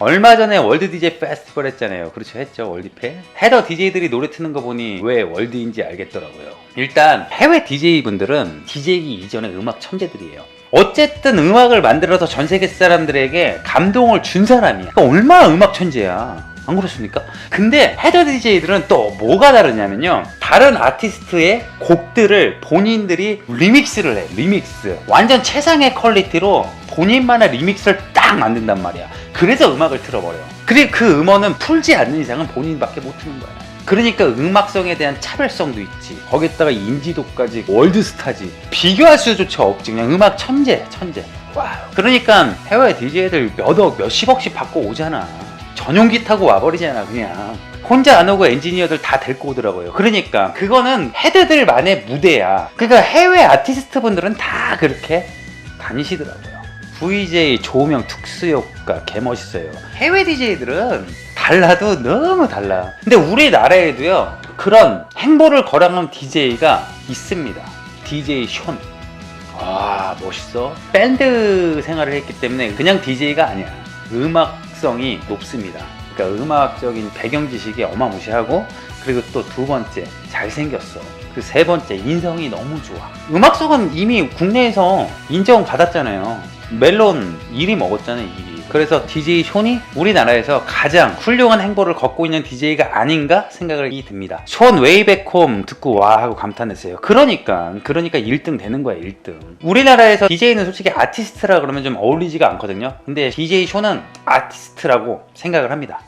얼마 전에 월드 DJ 페스티벌 했잖아요. 그렇죠, 했죠, 월드페. 헤더 DJ들이 노래 트는 거 보니 왜 월드인지 알겠더라고요. 일단 해외 DJ 분들은 DJ이기 이전에 음악 천재들이에요. 어쨌든 음악을 만들어서 전 세계 사람들에게 감동을 준 사람이야. 그러니까 얼마나 음악 천재야. 안 그렇습니까? 근데 헤더 DJ들은 또 뭐가 다르냐면요. 다른 아티스트의 곡들을 본인들이 리믹스를 해. 리믹스. 완전 최상의 퀄리티로 본인만의 리믹스를 딱 만든단 말이야. 그래서 음악을 틀어버려. 그리고 그 음원은 풀지 않는 이상은 본인밖에 못 트는 거야. 그러니까 음악성에 대한 차별성도 있지. 거기다가 인지도까지 월드스타지. 비교할 수조차 없지. 그냥 음악 천재, 천재. 와. 그러니까 해외 DJ들 몇억, 몇십억씩 받고 오잖아. 전용기 타고 와버리잖아, 그냥. 혼자 안 오고 엔지니어들 다 데리고 오더라고요. 그러니까 그거는 헤드들만의 무대야. 그러니까 해외 아티스트 분들은 다 그렇게 다니시더라고요. VJ 조명 특수 효과 개 멋있어요. 해외 DJ들은 달라도 너무 달라. 근데 우리나라에도요 그런 행보를 거랑한 DJ가 있습니다. DJ 숀. 아 멋있어. 밴드 생활을 했기 때문에 그냥 DJ가 아니야. 음악성이 높습니다. 그러니까 음악적인 배경 지식이 어마무시하고 그리고 또 두 번째 잘생겼어. 그 세 번째 인성이 너무 좋아. 음악성은 이미 국내에서 인정받았잖아요. 멜론 1위 먹었잖아요, 1위. 그래서 DJ 숀이 우리나라에서 가장 훌륭한 행보를 걷고 있는 DJ가 아닌가 생각이 듭니다. 숀 웨이백홈 듣고 와 하고 감탄했어요. 그러니까 그러니까 1등 되는 거야, 1등. 우리나라에서 DJ는 솔직히 아티스트라 그러면 좀 어울리지가 않거든요. 근데 DJ 숀은 아티스트라고 생각을 합니다.